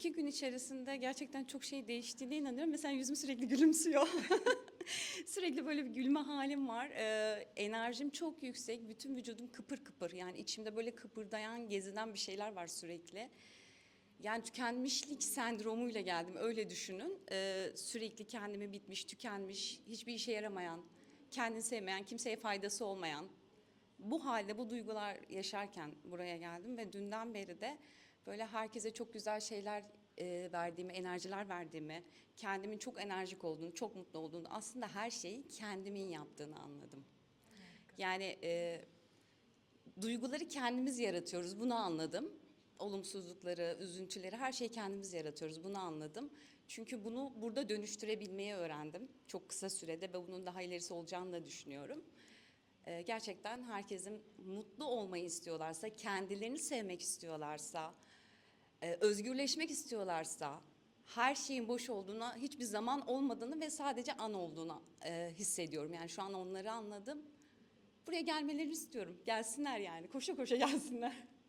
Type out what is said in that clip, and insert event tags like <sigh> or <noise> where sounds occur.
iki gün içerisinde gerçekten çok şey değiştiğine inanıyorum. Mesela yüzüm sürekli gülümsüyor. <laughs> sürekli böyle bir gülme halim var. Ee, enerjim çok yüksek. Bütün vücudum kıpır kıpır. Yani içimde böyle kıpırdayan, gezinen bir şeyler var sürekli. Yani tükenmişlik sendromuyla geldim öyle düşünün. Ee, sürekli kendimi bitmiş, tükenmiş, hiçbir işe yaramayan, kendini sevmeyen, kimseye faydası olmayan. Bu halde bu duygular yaşarken buraya geldim ve dünden beri de böyle herkese çok güzel şeyler e, verdiğimi, enerjiler verdiğimi, kendimin çok enerjik olduğunu, çok mutlu olduğunu, aslında her şeyi kendimin yaptığını anladım. Yani e, duyguları kendimiz yaratıyoruz. Bunu anladım. Olumsuzlukları, üzüntüleri her şeyi kendimiz yaratıyoruz. Bunu anladım. Çünkü bunu burada dönüştürebilmeyi öğrendim. Çok kısa sürede ve bunun daha ilerisi olacağını da düşünüyorum. Ee, gerçekten herkesin mutlu olmayı istiyorlarsa, kendilerini sevmek istiyorlarsa, e, özgürleşmek istiyorlarsa, her şeyin boş olduğuna, hiçbir zaman olmadığını ve sadece an olduğunu e, hissediyorum. Yani şu an onları anladım. Buraya gelmelerini istiyorum. Gelsinler yani. Koşa koşa gelsinler. <laughs>